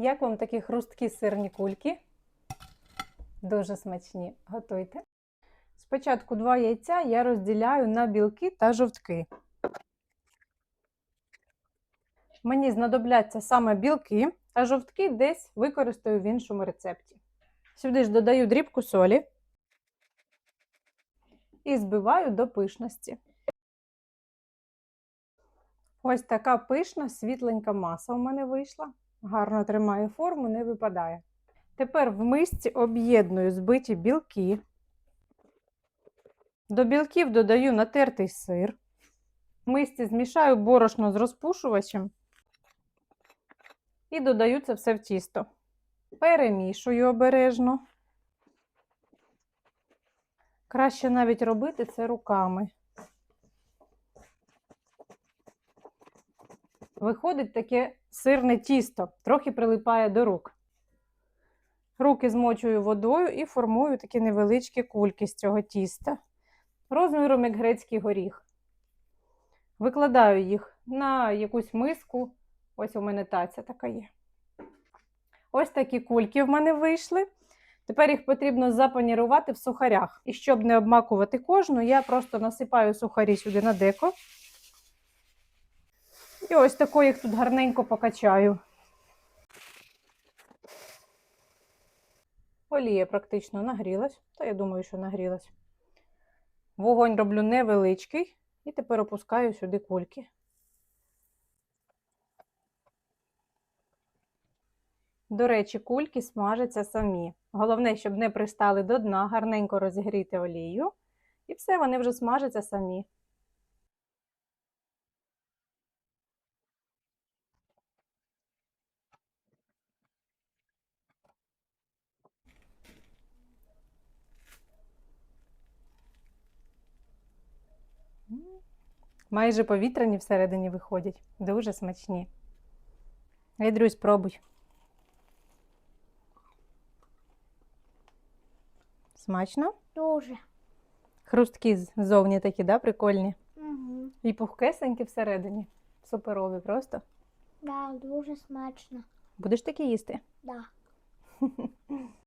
Як вам такі хрусткі сирні кульки? Дуже смачні. Готуйте. Спочатку два яйця я розділяю на білки та жовтки. Мені знадобляться саме білки, а жовтки десь використаю в іншому рецепті. Сюди ж додаю дрібку солі і збиваю до пишності. Ось така пишна, світленька маса у мене вийшла. Гарно тримає форму, не випадає. Тепер в мисці об'єдную збиті білки. До білків додаю натертий сир. В мисці змішаю борошно з розпушувачем і додаю це все в тісто. Перемішую обережно. Краще навіть робити це руками. Виходить таке сирне тісто, трохи прилипає до рук. Руки змочую водою і формую такі невеличкі кульки з цього тіста, розміром як грецький горіх. Викладаю їх на якусь миску. Ось у мене таця така є. Ось такі кульки в мене вийшли. Тепер їх потрібно запанірувати в сухарях. І щоб не обмакувати кожну, я просто насипаю сухарі сюди на деко. І ось тако їх тут гарненько покачаю. Олія практично нагрілась, та я думаю, що нагрілась. Вогонь роблю невеличкий і тепер опускаю сюди кульки. До речі, кульки смажаться самі. Головне, щоб не пристали до дна, гарненько розігріти олію, і все, вони вже смажаться самі. Майже повітряні всередині виходять. Дуже смачні. Гайдрюсь, пробуй. Смачно? Дуже. Хрусткі ззовні такі, да, прикольні. Угу. І пухкесенькі всередині. Суперові просто. Да, дуже смачно. Будеш такі їсти? Да.